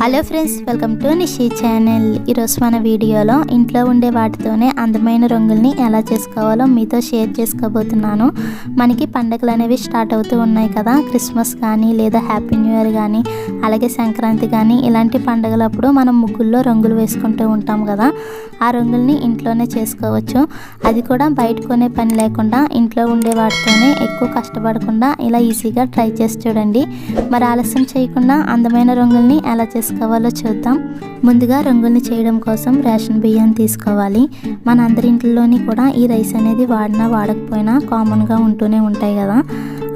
Hello friends welcome to Nishi channel ఈరోజు మన వీడియోలో ఇంట్లో ఉండే వాటితోనే అందమైన రంగుల్ని ఎలా చేసుకోవాలో మీతో షేర్ చేసుకోబోతున్నాను. మనకి పండగలు అనేవి స్టార్ట్ అవుతూ ఉన్నాయి కదా. క్రిస్మస్ కానీ లేదా హ్యాపీ న్యూ ఇయర్ కానీ అలాగే సంక్రాంతి కానీ ఇలాంటి పండుగలప్పుడు మనం ముగ్గుల్లో రంగులు వేసుకుంటూ ఉంటాం కదా. ఆ రంగుల్ని ఇంట్లోనే చేసుకోవచ్చు. అది కూడా బయట కొనే పని లేకుండా ఇంట్లో ఉండే వాటితోనే ఎక్కువ కష్టపడకుండా ఇలా ఈజీగా ట్రై చేసి చూడండి. మరి ఆలస్యం చేయకుండా అందమైన రంగుల్ని ఎలా చేసుకోవాలో చూద్దాం. ముందుగా రంగుల్ని చేయడం కోసం రేషన్ బియ్యం తీసుకోవాలి. మన అందరి ఇంట్లోని కూడా ఈ రైస్ అనేది వాడినా వాడకపోయినా కామన్గా ఉంటూనే ఉంటాయి కదా.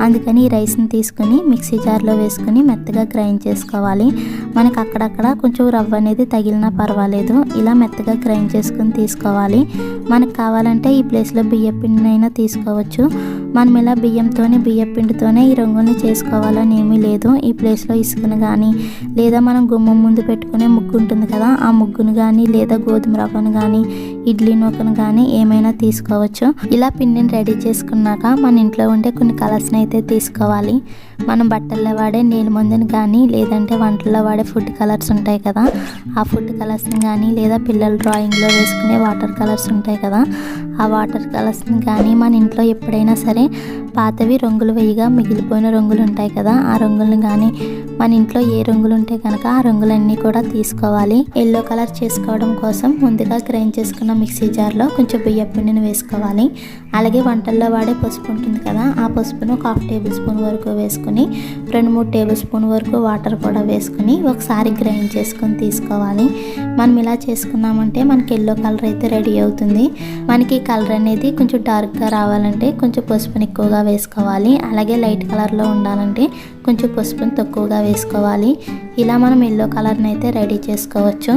అందుకని ఈ రైస్ని తీసుకుని మిక్సీ జార్లో వేసుకుని మెత్తగా గ్రైండ్ చేసుకోవాలి. మనకి అక్కడక్కడ కొంచెం రవ్వ అనేది తగిలినా పర్వాలేదు. ఇలా మెత్తగా గ్రైండ్ చేసుకుని తీసుకోవాలి. మనకు కావాలంటే ఈ ప్లేస్లో బియ్య పిండినైనా తీసుకోవచ్చు. మనం ఇలా బియ్యంతోనే బియ్యం పిండితోనే ఈ రంగుని చేసుకోవాలని ఏమీ లేదు. ఈ ప్లేస్లో ఇసుకను కానీ లేదా మనం గుమ్మం ముందు పెట్టుకునే ముగ్గు ఉంటుంది కదా ఆ ముగ్గును కానీ లేదా గోధుమ రవ్వను కానీ ఇడ్లీ నూకను కానీ ఏమైనా తీసుకోవచ్చు. ఇలా పిండిని రెడీ చేసుకున్నాక మన ఇంట్లో ఉండే కొన్ని కలర్స్ని అయితే తీసుకోవాలి. మనం బట్టల్లో వాడే నీళ్ళ మందుని కానీ లేదంటే వంటల్లో వాడే ఫుడ్ కలర్స్ ఉంటాయి కదా ఆ ఫుడ్ కలర్స్ని కానీ లేదా పిల్లలు డ్రాయింగ్లో వేసుకునే వాటర్ కలర్స్ ఉంటాయి కదా ఆ వాటర్ కలర్స్ని కానీ మన ఇంట్లో ఎప్పుడైనా సరే పాతవి రంగులు వేయగా మిగిలిపోయిన రంగులు ఉంటాయి కదా ఆ రంగులను కానీ మన ఇంట్లో ఏ రంగులు ఉంటే కనుక ఆ రంగులన్నీ కూడా తీసుకోవాలి. ఎల్లో కలర్ చేసుకోవడం కోసం ముందుగా గ్రైండ్ చేసుకున్న మిక్సీ జార్లో కొంచెం బియ్య పిండిని వేసుకోవాలి. అలాగే వంటల్లో వాడే పసుపు ఉంటుంది కదా ఆ పసుపును ఒక హాఫ్ టేబుల్ స్పూన్ వరకు వేసుకుని రెండు మూడు టేబుల్ స్పూన్ వరకు వాటర్ కూడా వేసుకుని ఒకసారి గ్రైండ్ చేసుకొని తీసుకోవాలి. మనం ఇలా చేసుకున్నామంటే మనకి ఎల్లో కలర్ అయితే రెడీ అవుతుంది. మనకి కలర్ అనేది కొంచెం డార్క్గా రావాలంటే కొంచెం పసుపుని ఎక్కువగా వేసుకోవాలి. అలాగే లైట్ కలర్లో ఉండాలంటే కొంచెం పసుపుని తక్కువగా వేసుకోవాలి. ఇలా మనం ఎల్లో కలర్ని అయితే రెడీ చేసుకోవచ్చు.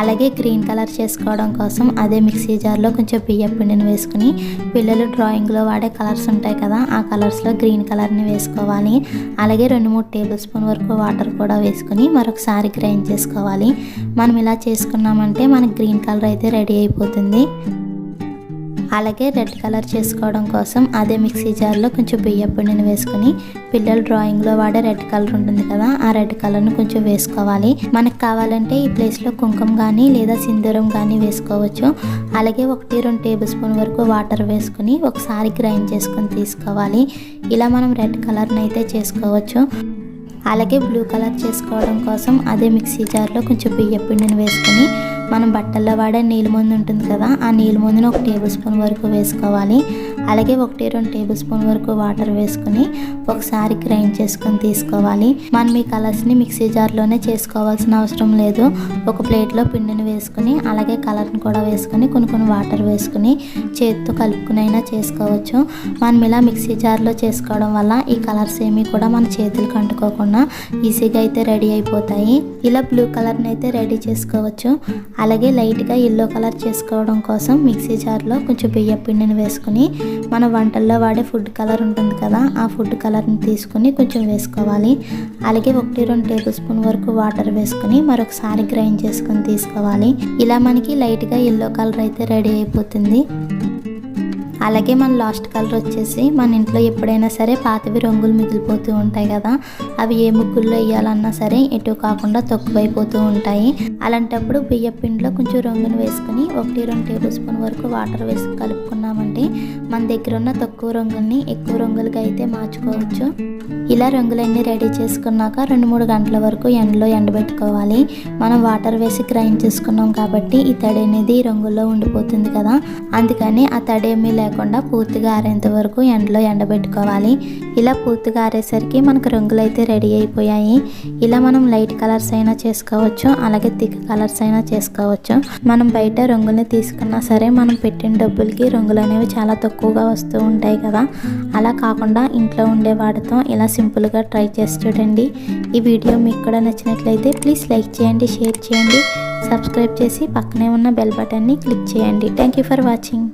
అలాగే గ్రీన్ కలర్ చేసుకోవడం కోసం అదే మిక్సీ జార్లో కొంచెం బియ్యం పిండిని వేసుకుని పిల్లలు డ్రాయింగ్లో వాడే కలర్స్ ఉంటాయి కదా ఆ కలర్స్లో గ్రీన్ కలర్ని వేసుకోవాలి. అలాగే రెండు మూడు టేబుల్ స్పూన్ వరకు వాటర్ కూడా వేసుకుని మరొకసారి గ్రైండ్ చేసుకోవాలి. మనం ఇలా చేసుకున్నామంటే మనకి గ్రీన్ కలర్ అయితే రెడీ అయిపోతుంది. అలాగే రెడ్ కలర్ చేసుకోవడం కోసం అదే మిక్సీ జార్లో కొంచెం బియ్య పిండిని వేసుకుని పిల్లలు డ్రాయింగ్లో వాడే రెడ్ కలర్ ఉంటుంది కదా ఆ రెడ్ కలర్ను కొంచెం వేసుకోవాలి. మనకు కావాలంటే ఈ ప్లేస్లో కుంకుమ కానీ లేదా సింధూరం కానీ వేసుకోవచ్చు. అలాగే ఒకటి రెండు టేబుల్ స్పూన్ వరకు వాటర్ వేసుకుని ఒకసారి గ్రైండ్ చేసుకొని తీసుకోవాలి. ఇలా మనం రెడ్ కలర్ని అయితే చేసుకోవచ్చు. అలాగే బ్లూ కలర్ చేసుకోవడం కోసం అదే మిక్సీ జార్లో కొంచెం బియ్య పిండిని వేసుకుని మనం బట్టల్లో వాడే నీళ్ళు ముందు ఉంటుంది కదా ఆ నీళ్ళు ముందుని ఒక టేబుల్ స్పూన్ వరకు వేసుకోవాలి. అలాగే ఒకటి రెండు టేబుల్ స్పూన్ వరకు వాటర్ వేసుకుని ఒకసారి గ్రైండ్ చేసుకొని తీసుకోవాలి. మనం ఈ కలర్స్ని మిక్సీ జార్లోనే చేసుకోవాల్సిన అవసరం లేదు. ఒక ప్లేట్లో పిండిని వేసుకుని అలాగే కలర్ని కూడా వేసుకుని కొన్ని కొన్ని వాటర్ వేసుకుని చేతితో కలుపుకునైనా చేసుకోవచ్చు. మనం ఇలా మిక్సీ జార్లో చేసుకోవడం వల్ల ఈ కలర్స్ ఏమీ కూడా మన చేతులకు అంటుకోకుండా ఈజీగా అయితే రెడీ అయిపోతాయి. ఇలా బ్లూ కలర్ని అయితే రెడీ చేసుకోవచ్చు. అలాగే లైట్గా ఎల్లో కలర్ చేసుకోవడం కోసం మిక్సీ జార్లో కొంచెం బియ్య పిండిని వేసుకుని మన వంటల్లో వాడే ఫుడ్ కలర్ ఉంటుంది కదా ఆ ఫుడ్ కలర్ని తీసుకుని కొంచెం వేసుకోవాలి. అలాగే ఒకటి రెండు టేబుల్ స్పూన్ వరకు వాటర్ వేసుకుని మరొకసారి గ్రైండ్ చేసుకొని తీసుకోవాలి. ఇలా మనకి లైట్గా ఎల్లో కలర్ అయితే రెడీ అయిపోతుంది. అలాగే మన లాస్ట్ కలర్ వచ్చేసి మన ఇంట్లో ఎప్పుడైనా సరే పాతవి రంగులు మిగిలిపోతూ ఉంటాయి కదా అవి ఏ ముగ్గుల్లో వేయాలన్నా సరే ఎటు కాకుండా తక్కువైపోతూ ఉంటాయి. అలాంటప్పుడు బియ్య పిండిలో కొంచెం రంగును వేసుకుని ఒకటి రెండు టేబుల్ స్పూన్ వరకు వాటర్ వేసి కలుపుకున్నామంటే మన దగ్గర ఉన్న తక్కువ రంగుల్ని ఎక్కువ రంగులుగా అయితే మార్చుకోవచ్చు. ఇలా రంగులన్నీ రెడీ చేసుకున్నాక రెండు మూడు గంటల వరకు ఎండలో ఎండబెట్టుకోవాలి. మనం వాటర్ వేసి గ్రైండ్ చేసుకున్నాం కాబట్టి ఈ తడి అనేది రంగుల్లో ఉండిపోతుంది కదా అందుకని ఆ తడి ఏమీ లేకుండా పూర్తిగా ఆరేంత వరకు ఎండలో ఎండబెట్టుకోవాలి. ఇలా పూర్తిగా ఆరేసరికి మనకు రంగులు అయితే రెడీ అయిపోయాయి. ఇలా మనం లైట్ కలర్స్ అయినా చేసుకోవచ్చు అలాగే థిక్ కలర్స్ అయినా చేసుకోవచ్చు. మనం బయట రంగుల్ని తీసుకున్నా సరే మనం పెట్టిన డబ్బులకి రంగులు అనేవి చాలా తక్కువగా వస్తూ ఉంటాయి కదా. అలా కాకుండా ఇంట్లో ఉండే వాటితో ఇలా సింపుల్గా ట్రై చేసి చూడండి. ఈ వీడియో మీకు కూడా నచ్చినట్లయితే ప్లీజ్ లైక్ చేయండి షేర్ చేయండి. సబ్స్క్రైబ్ చేసి పక్కనే ఉన్న బెల్ బటన్ని క్లిక్ చేయండి. Thank you for watching.